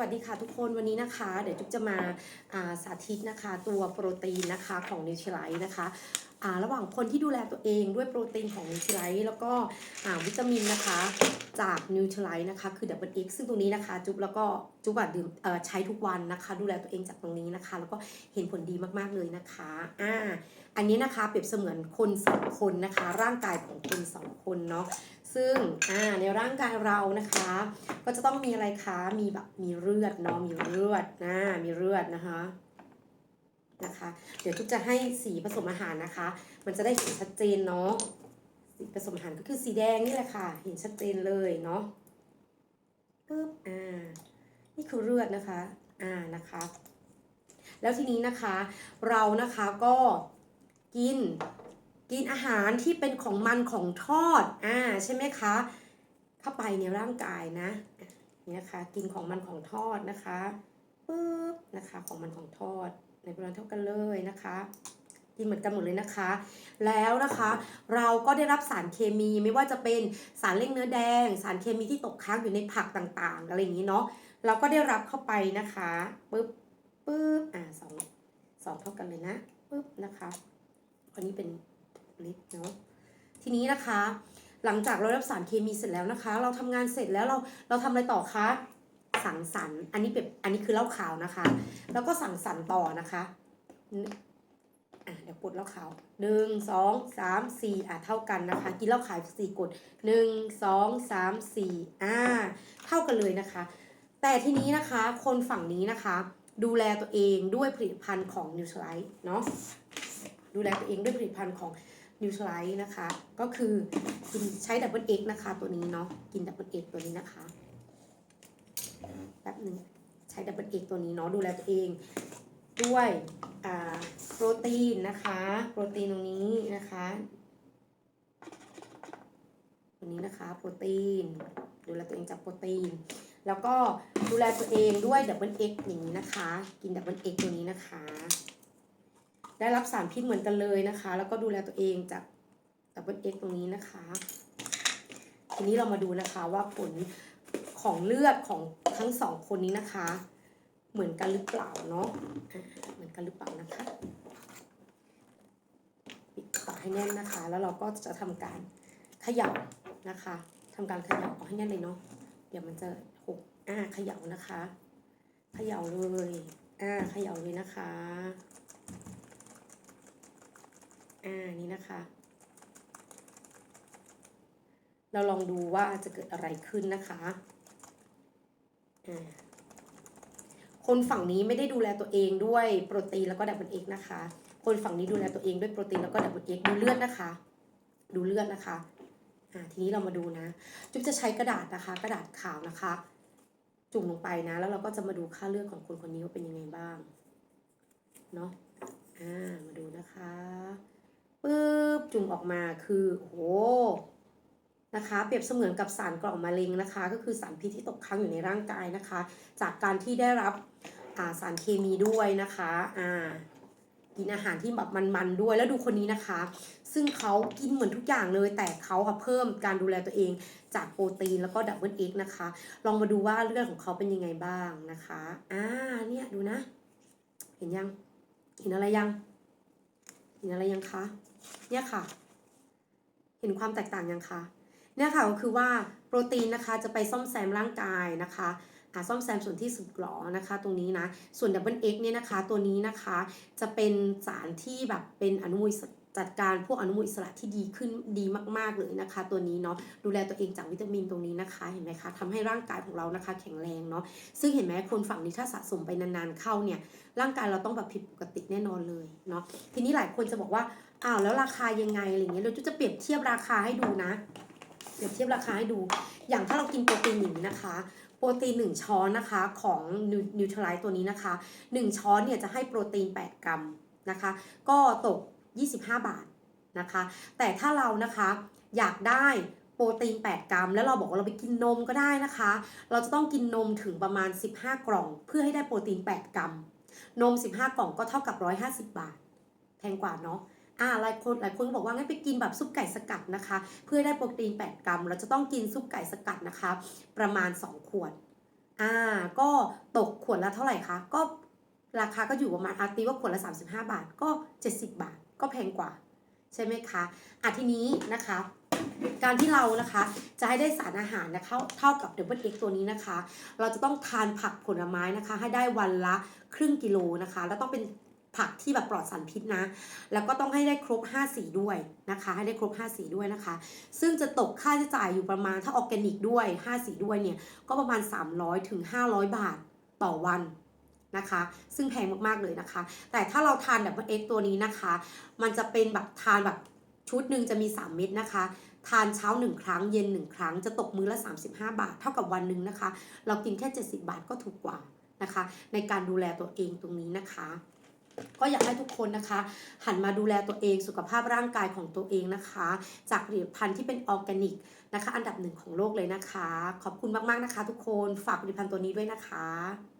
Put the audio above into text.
วัสดีค่ะทุกคนวันนี้นะคะ เดี๋ยวจุ๊บจะมาาสาธิตนะคะ ตัวโปรตีนนะคะของนิวทรไลท์นะคะระหว่างคนที่ดูแลตัวเองด้วยโปรตีนของนิวทรไลท์แล้วก็วิตามินนะคะจากนิวทรไลท์นะคะคือ Double X ซึ่งตรงนี้นะคะ จุ๊บแล้วก็จุ๊บอะดื่มใช้ทุกวันนะคะ ดูแลตัวเองจากตรงนี้นะคะ แล้วก็เห็นผลดีมากๆเลยนะคะอ่าอันนี้นะคะเปรียบเสมือนคนสองคนนะคะ ร่างกายของคนสองคนเนาะ ซึ่งในร่างกายเรานะคะ ก็จะต้องมีอะไรคะ มีแบบมีเลือดเนาะมีเลือดนะมีเลือดนะคะนะคะ เดี๋ยวทุกจะให้สีผสมอาหารนะคะ มันจะได้เห็นชัดเจนเนาะสีผสมอาหารก็คือสีแดงนี่แหละค่ะ เห็นชัดเจนเลยเนาะปึ๊บอ่านี่คือเลือดนะคะอ่านะคะ แล้วทีนี้นะคะเรานะคะก็กิน กินอาหารที่เป็นของมันของทอดอ่าใช่ไหมคะ เข้าไปในร่างกายนะนี่นะคะกินของมันของทอดนะคะปึ๊บนะคะของมันของทอดในปริมาณเท่ากันเลยนะคะกินเหมือนกันหมดเลยนะคะ แล้วนะคะเราก็ได้รับสารเคมีไม่ว่าจะเป็นสารเร่งเนื้อแดง สารเคมีที่ตกค้างอยู่ในผักต่างๆอะไรอย่างนี้เนาะเราก็ได้รับเข้าไปนะคะปึ๊บปึ๊บอ่าสองสองเท่ากันเลยนะปึ๊บนะคะอันนี้เป็น ลิตรเนาะทีนี้นะคะ หลังจากเรารับสารเคมีเสร็จแล้วนะคะ เราทำงานเสร็จแล้วเราเราทำอะไรต่อคะสังสรรค์อันนี้เป็นอันนี้คือเหล้าขาวนะคะ แล้วก็สังสรรค์ต่อนะคะอะเดี๋ยวกดเหล้าขาวหนึ่งสองสามสี่อะเท่ากันนะคะ กินเหล้าขาวสี่กดหนึ่งสองสามสี่อ่าเท่ากันเลยนะคะ แต่ทีนี้นะคะคนฝั่งนี้นะคะ ดูแลตัวเองด้วยผลิตภัณฑ์ของ n u t r i l i t e เนาะดูแลตัวเองด้วยผลิตภัณฑ์ของ n u t r i l i t e นะคะ ก็คือกินใช้ดับเบิลเอ็กนะคะ ตัวนี้เนาะกินดับเบิลเอ็กตัวนี้นะคะแป๊บหนึ่งใช้ดับเบิลเอ็กตัวนี้เนาะดูแลตัวเองด้วยโปรตีนนะคะ โปรตีนตรงนี้นะคะตัวนี้นะคะโปรตีน ดูแลตัวเองจากโปรตีน แล้วก็ดูแลตัวเองด้วยดับเบิลเอ็กอย่างนี้นะคะ กินดับเบิลเอ็กตัวนี้นะคะ ได้รับสารพิษเหมือนกันเลยนะคะ แล้วก็ดูแลตัวเองจากดับเบิลเอ็กตรงนี้นะคะ ทีนี้เรามาดูนะคะว่าผลของเลือดของทั้งสองคนนี้นะคะ เหมือนกันหรือเปล่าเนาะเหมือนกันหรือเปล่านะคะปิดฝาให้แน่นนะคะ แล้วเราก็จะทำการเขย่านะคะทำการเขย่าออกให้แน่นเลยเนาะเดี๋ยวมันจะหกอ่าเขย่านะคะเขย่าเลยอ่าเขย่าเลยนะคะ อ่า นี่นะคะ เราลองดูว่าจะเกิดอะไรขึ้นนะคะคนฝั่งนี้ไม่ได้ดูแลตัวเองด้วยโปรตีนแล้วก็ดับเบิลเอ็กนะคะ คนฝั่งนี้ดูแลตัวเองด้วยโปรตีนแล้วก็ดับเบิลเอ็กดูเลือดนะคะ ดูเลือดนะคะอ่าทีนี้เรามาดูนะ จุ๊บจะใช้กระดาษนะคะ กระดาษขาวนะคะ จุ่มลงไปนะ แล้วเราก็จะมาดูค่าเลือดของคนคนนี้ว่าเป็นยังไงบ้าง เนาะอ่า มาดูนะคะ ปึ๊บจุ่มออกมาคือโอ้โหนะคะเปรียบเสมือนกับสารกล่องมะเร็งนะคะ ก็คือสารพิษที่ตกค้างอยู่ในร่างกายนะคะ จากการที่ได้รับาสารเคมีด้วยนะคะอ่ากินอาหารที่แบบมันๆด้วยแล้วดูคนนี้นะคะ ซึ่งเขากินเหมือนทุกอย่างเลยแต่เขาค่ะเพิ่มการดูแลตัวเองจากโปรตีนแล้วก็ดับเบิลเอ็กนะคะ ลองมาดูว่าเลือดของเขาเป็นยังไงบ้างนะคะอ่าเนี่ยดูนะ เห็นยัง เห็นอะไรยัง เห็นอะไรยังคะ เนี่ยค่ะ เห็นความแตกต่างยังคะเนี่ยค่ะก็คือว่าโปรตีนนะคะจะไปซ่อมแซมร่างกายนะคะอ่าซ่อมแซมส่วนที่สึกหรอนะคะ ตรงนี้นะ ส่วนดับเบิลเอ็กเนี่ยนะคะ ตัวนี้นะคะจะเป็นสารที่แบบเป็นอนุมูลจัดการพวกอนุมูลอิสระที่ดีขึ้นดีมาก ๆ เลยนะคะ ตัวนี้เนาะดูแลตัวเองจากวิตามินตรงนี้นะคะเห็นไหมคะทำให้ร่างกายของเรานะคะแข็งแรงเนาะซึ่งเห็นไหมคนฝั่งนี้ถ้าสะสมไปนานๆเข้าเนี่ยร่างกายเราต้องแบบผิดปกติแน่นอนเลยเนาะทีนี้หลายคนจะบอกว่า อ้าวแล้วราคายังไงอะไรเงี้ยเราจะเปรียบเทียบราคาให้ดูนะ เปรียบเทียบราคาให้ดู อย่างถ้าเรากินโปรตีนหนึ่งนะคะ โปรตีน 1 ช้อนนะคะของนิวทรไลท์ตัวนี้นะคะ 1 ช้อนเนี่ยจะให้โปรตีน 8 กรัมนะคะ ก็ตก 25 บาทนะคะ แต่ถ้าเรานะคะอยากได้โปรตีน 8 กรัม แล้วเราบอกว่าเราไปกินนมก็ได้นะคะ เราจะต้องกินนมถึงประมาณ 15 กล่อง เพื่อให้ได้โปรตีน 8 กรัม นม 15 กล่องก็เท่ากับ 150 บาท แพงกว่าเนาะ อ่าหลายคนหลายคนก็บอกว่างั้นไปกินแบบซุปไก่สกัดนะคะ เพื่อได้โปรตีน 8 กรัม เราจะต้องกินซุปไก่สกัดนะคะ ประมาณ 2 ขวดอ่าก็ตกขวดละเท่าไหร่คะก็ราคาก็อยู่ประมาณอาตีว่าขวดละ 35 บาทก็ 70 บาท ก็แพงกว่า ใช่ไหมคะอะทีนี้นะคะ การที่เรานะคะจะให้ได้สารอาหารนะคะเท่ากับ Double X ตัวนี้นะคะ เราจะต้องทานผักผลไม้นะคะ ให้ได้วันละครึ่งกิโลนะคะ แล้วต้องเป็น ผักที่แบบปลอดสารพิษนะ แล้วก็ต้องให้ได้ครบ 5 สีด้วยนะคะ ให้ได้ครบ 5 สีด้วยนะคะ ซึ่งจะตกค่าใช้จ่ายอยู่ประมาณถ้าออร์แกนิกด้วย 5 สีด้วยเนี่ย ก็ประมาณ 300ถึง500 บาทต่อวันนะคะ ซึ่งแพงมากๆเลยนะคะ แต่ถ้าเราทานแบบเอ็กตัวนี้นะคะ มันจะเป็นแบบทานแบบชุดหนึ่งจะมี 3 เม็ดนะคะ ทานเช้า 1 ครั้งเย็น 1 ครั้งจะตกมื้อละ 35 บาท เท่ากับวันหนึ่งนะคะ เรากินแค่ 70 บาทก็ถูกกว่านะคะ ในการดูแลตัวเองตรงนี้นะคะ ก็อยากให้ทุกคนนะคะ หันมาดูแลตัวเองสุขภาพร่างกายของตัวเองนะคะ จากผลิตภัณฑ์ที่เป็นออร์แกนิกนะคะ อันดับหนึ่งของโลกเลยนะคะ ขอบคุณมากๆนะคะ ทุกคนฝากผลิตภัณฑ์ตัวนี้ด้วยนะคะ